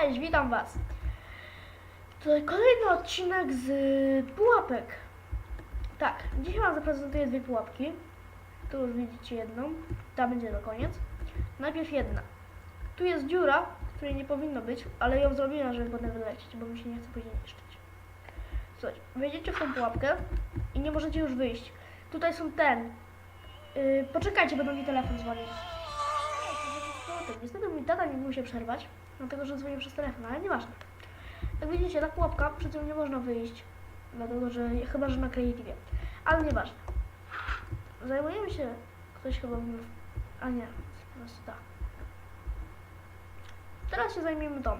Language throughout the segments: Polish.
Cześć, witam Was. Tutaj kolejny odcinek z pułapek. Tak, dzisiaj Wam zaprezentuję dwie pułapki. Tu już widzicie jedną, ta będzie na koniec. Najpierw jedna. Tu jest dziura, której nie powinno być, ale ją zrobiłem, żeby potem wylecieć, bo mi się nie chce później niszczyć. Słuchajcie, wejdziecie w tą pułapkę i nie możecie już wyjść. Tutaj są ten. Yy, poczekajcie, będą mi telefon dzwonił. Niestety mój tata nie mógł się przerwać, dlatego że dzwonił przez telefon, ale nieważne. Jak widzicie, ta pułapka, przy tym nie można wyjść, dlatego że, chyba, że na Creative. Ale nieważne. Zajmujemy się, ktoś chyba mówił, a nie, po prostu tak. Teraz się zajmiemy tą,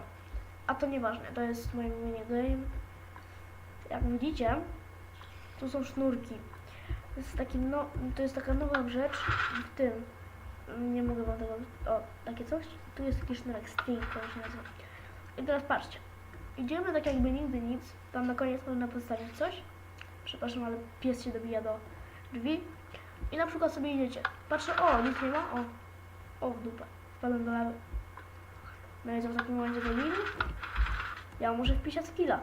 a to nieważne, to jest mój minigame. Jak widzicie, tu są sznurki. To jest, taki no, to jest taka nowa rzecz w tym, nie mogę wam tego. Takie coś. Tu jest taki sznurek string, to się nazywa. I teraz patrzcie. Idziemy tak jakby nigdy nic. Tam na koniec można postawić coś. Przepraszam, ale pies się dobija do drzwi. I na przykład sobie idziecie. Patrzę, o, nic nie ma. O, o, w dupę. Wpadłem do lawy. Co w takim momencie zrobili? Ja muszę wpisać skilla.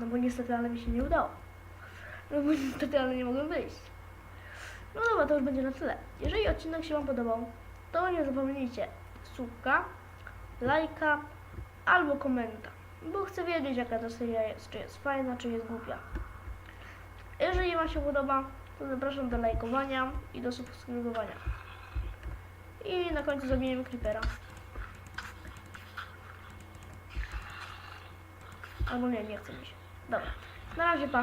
No bo niestety, ale mi się nie udało. No bo niestety, ale nie mogłem wyjść. No dobra, to już będzie na tyle. Jeżeli odcinek się Wam podobał, to nie zapomnijcie subka, lajka albo komenta, bo chcę wiedzieć jaka ta seria jest, czy jest fajna, czy jest głupia. Jeżeli Wam się podoba, to zapraszam do lajkowania i do subskrybowania. I na końcu zabijemy creepera. Albo nie, nie chce mi się. Dobra, na razie pa.